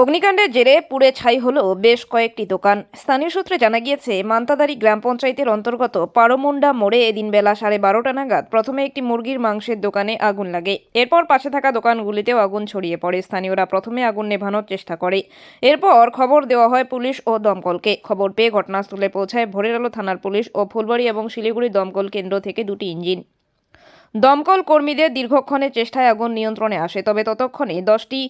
অগ্নিকাণ্ডের জেরে পুড়ে ছাই হলো বেশ কয়েকটি দোকান। স্থানীয় সূত্রে জানা গিয়েছে মান্তাদারি গ্রাম পঞ্চায়েতের অন্তর্গত পারমুন্ডা মোড়ে এদিন বেলা সাড়ে বারোটা নাগাদ প্রথমে একটি মুরগির মাংসের দোকানে আগুন লাগে। এরপর পাশে থাকা দোকানগুলিতেও আগুন ছড়িয়ে পড়ে। স্থানীয়রা প্রথমে আগুন নেভানোর চেষ্টা করে। এরপর খবর দেওয়া হয় পুলিশ ও দমকলকে। খবর পেয়ে ঘটনাস্থলে পৌঁছায় ভোরের আলো থানার পুলিশ ও ফুলবাড়ি এবং শিলিগুড়ি দমকল কেন্দ্র থেকে দুটি ইঞ্জিন। দমকল কর্মীদের দীর্ঘক্ষণের চেষ্টায় আগুন নিয়ন্ত্রণে আসে, তবে ততক্ষণে দশটি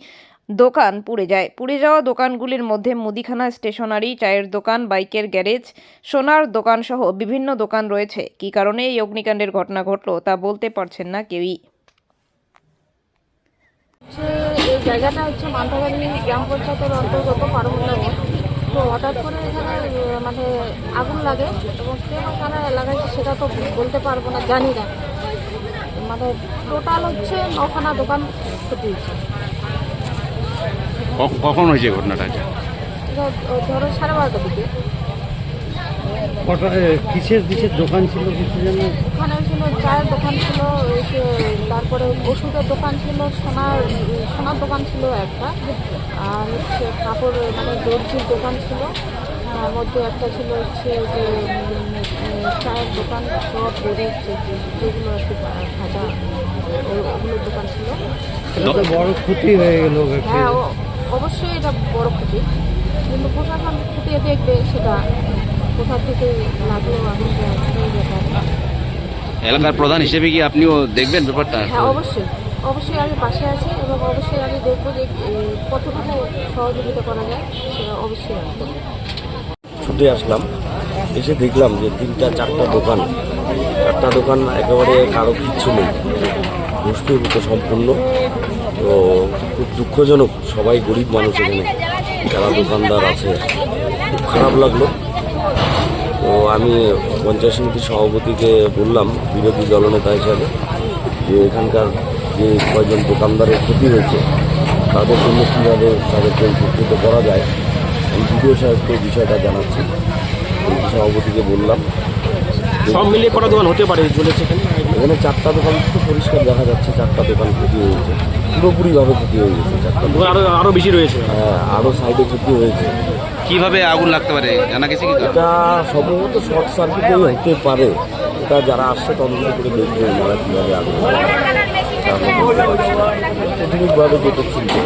দোকান পুড়ে যায়। পুড়ে যাওয়া দোকানগুলির মধ্যে মুদিখানা, স্টেশনারি, চায়ের দোকান, বাইকের গ্যারেজ, সোনার দোকান সহ বিভিন্ন দোকান রয়েছে। কী কারণে এই অগ্নিকাণ্ডের ঘটনা ঘটলো তা বলতে পারছেন না কেউই। এই জায়গাটা হচ্ছে মান্তাবাড়ি গ্রাম পঞ্চায়েতের অন্তর্গত পারমুল্লা তো হঠাৎ করে এখানে মানে আগুন লাগে এবং কেন লাগাইছে সেটা তো বলতে পারব না, জানি না। মানে টোটাল হচ্ছে নখানা দোকান ক্ষতি হয়েছে। কখন হয়েছে ঘটনাটা? ধরো সাড়ে বারোটার দিকে। কটা কিসের কিসের দোকান ছিল কিছু জানো? ওখানে ছিল চায়ের দোকান ছিল তারপরে ওষুধের দোকান ছিল সোনার সোনার দোকান ছিল একটা। আর হচ্ছে কাপড় মানে দর্জির দোকান ছিল। মধ্যে একটা ছিল হচ্ছে যে চায়ের দোকান সব দড়ি যেগুলো একটু ভাজা ওই- ওগুলোর দোকান ছিল। বড় ক্ষতি হয়ে গেল হ্যাঁ ও- অবশ্যই এটা বড় ক্ষতি। কিন্তু প্রশাসন খুঁটিয়ে দেখবে সেটা কোথা থেকে লাগল আগুনটা এলাকার প্রধান হিসেবে কি আপনিও দেখবেন ব্যাপারটা? হ্যাঁ অবশ্যই। অবশ্যই আমি পাশে আছি এবং অবশ্যই আমি দেখব যে কতটুকু সহযোগিতা করা যায় সেটা অবশ্যই ছুটে আসলাম। এসে দেখলাম যে তিনটা চারটা দোকান। চারটা দোকান একেবারে কারও কিচ্ছু নেই। ভূমিভূত সম্পূর্ণ। তো খুব দুঃখজনক, সবাই গরিব মানুষ এখানে। যারা দোকানদার আছে, খুব খারাপ লাগল। তো আমি পঞ্চায়েত সমিতির সভাপতিকে বললাম, বিরোধী দলনেতা হিসাবে, যে এখানকার যে কয়েকজন দোকানদারের ক্ষতি হয়েছে, তাদের জন্য কীভাবে তাদেরকে উপকৃত করা যায়, আমি বিডিও সাহেবকে বিষয়টা জানাচ্ছি। সভাপতিকে বললাম। সব মিলিয়ে কটা দোকান হতে পারে চলেছে এখানে? এখানে চারটা দোকান তো পরিষ্কার দেখা যাচ্ছে চারটা দোকান ক্ষতি হয়েছে। পুরোপুরিভাবে ক্ষতি হয়ে গেছে চারটা দোকান। দোকান আরও আরও বেশি রয়েছে। হ্যাঁ আরও সাইডে ক্ষতি হয়েছে। কীভাবে আগুন লাগতে পারে? জানা গেছে কি এটা সম্ভবত শর্ট সার্কিটেই হতে পারে। এটা যারা আসছে তদন্ত করে দেখবে ওনারা কীভাবে আগুন। প্রাথমিকভাবে যেটা চিনতে